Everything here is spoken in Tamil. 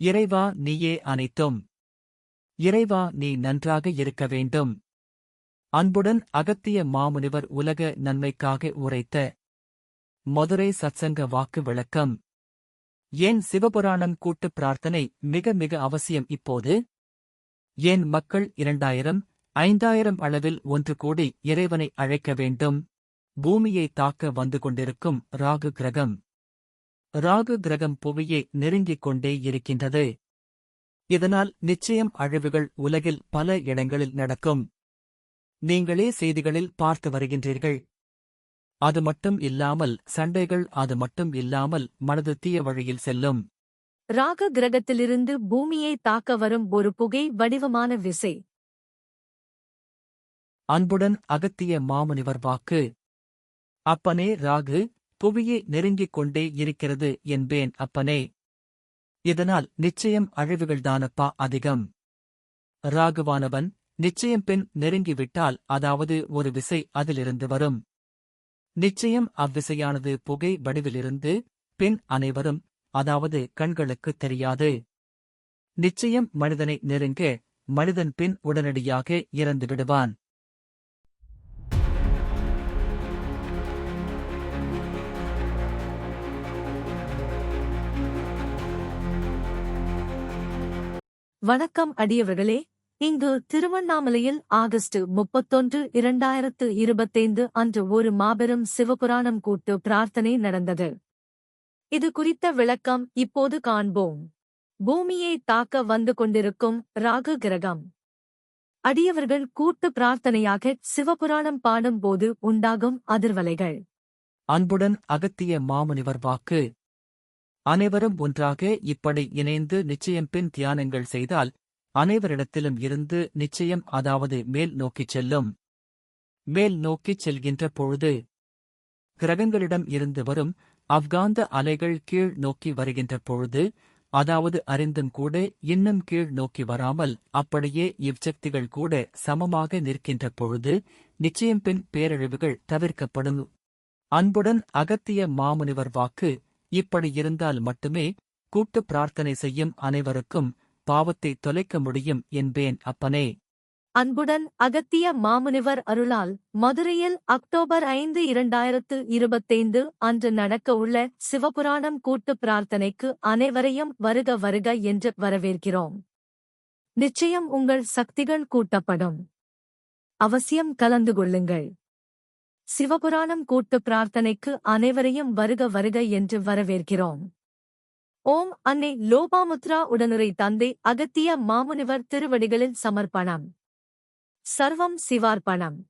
இறைவா நீயே அனைத்தும். இறைவா நீ நன்றாக இருக்க வேண்டும். அன்புடன் அகத்திய மாமுனிவர் உலக நன்மைக்காக உரைத்த மதுரை சத்சங்க வாக்கு விளக்கம். ஏன் சிவபுராணம் கூட்டு பிரார்த்தனை மிக மிக அவசியம் இப்போது? ஏன் மக்கள் இரண்டாயிரம் ஐந்தாயிரம் அளவில் ஒன்று கூடி இறைவனை அழைக்க வேண்டும்? பூமியை தாக்க வந்து கொண்டிருக்கும் ராகு கிரகம். ராகு கிரகம் புவியை நெருங்கிக் கொண்டே இருக்கின்றது. இதனால் நிச்சயம் அழிவுகள் உலகில் பல இடங்களில் நடக்கும். நீங்களே செய்திகளில் பார்த்து வருகின்றீர்கள். அது மட்டும் இல்லாமல் சண்டைகள் அது மட்டும் இல்லாமல் மனது தீய வழியில் செல்லும். ராக கிரகத்திலிருந்து பூமியை தாக்க வரும் ஒரு புகை வடிவமான விசை. அன்புடன் அகத்திய மாமுனிவர் வாக்கு. அப்பனே ராகு புவியை நெருங்கிக் கொண்டே இருக்கிறது என்பேன் அப்பனே. இதனால் நிச்சயம் அழிவுகள்தானப்பா அதிகம். ராகுவானவன் நிச்சயம் பெண் நெருங்கிவிட்டால் அதாவது ஒரு விசை அதிலிருந்து வரும். நிச்சயம் அவ்விசையானது புகை வடிவிலிருந்து பெண் அனைவரும் அதாவது கண்களுக்கு தெரியாது. நிச்சயம் மனிதனை நெருங்க மனிதன் பின் உடனடியாக இறந்து விடுவான் வணக்கம் அடியவர்களே. இங்கு திருவண்ணாமலையில் ஆகஸ்ட் முப்பத்தொன்று இரண்டாயிரத்து இருபத்தைந்து அன்று ஒரு மாபெரும் சிவபுராணம் கூட்டு பிரார்த்தனை நடந்தது. இது குறித்த விளக்கம் இப்போது காண்போம். பூமியை தாக்க வந்து கொண்டிருக்கும் ராகு கிரகம். அடியவர்கள் கூட்டு பிரார்த்தனையாக சிவபுராணம் பாடும்போது உண்டாகும் அதிர்வலைகள். அன்புடன் அகத்திய மாமுனிவர் வாக்கு. அனைவரும் ஒன்றாக இப்படி இணைந்து நிச்சயம் பின் தியானங்கள் செய்தால் அனைவரிடத்திலும் இருந்து நிச்சயம் அதாவது மேல் நோக்கிச் செல்லும். மேல் நோக்கிச் செல்கின்ற பொழுது கிரகங்களிடம் இருந்து வரும் அப்காந்த அலைகள் கீழ் நோக்கி வருகின்ற பொழுது அதாவது அறிந்தும் கூட இன்னும் கீழ் நோக்கி வராமல் அப்படியே இவ்சக்திகள் கூட சமமாக நிற்கின்ற பொழுது நிச்சயம் பின் பேரழிவுகள் தவிர்க்கப்படும். அன்புடன் அகத்திய மாமுனிவர் வாக்கு இப்படி இருந்தால் மட்டுமே கூட்டு பிரார்த்தனை செய்யும் அனைவருக்கும் பாவத்தை தொலைக்க முடியும் என்பேன் அப்பனே. அன்புடன் அகத்திய மாமுனிவர் அருளால் மதுரையில் அக்டோபர் ஐந்து இரண்டாயிரத்து இருபத்தைந்து அன்று நடக்க உள்ள சிவபுராணம் கூட்டு பிரார்த்தனைக்கு அனைவரையும் வருக வருக என்று வரவேற்கிறோம். நிச்சயம் உங்கள் சக்திகள் கூட்டப்படும். அவசியம் கலந்து கொள்ளுங்கள். சிவபுராணம் கூட்டு பிரார்த்தனைக்கு அனைவரையும் வருக வருக என்று வரவேற்கிறோம். ஓம் அன்னை லோபாமுத்ரா உடனுரை தந்தை அகத்திய மாமுனிவர் திருவடிகளில் சமர்ப்பணம். சர்வம் சிவார்ப்பணம்.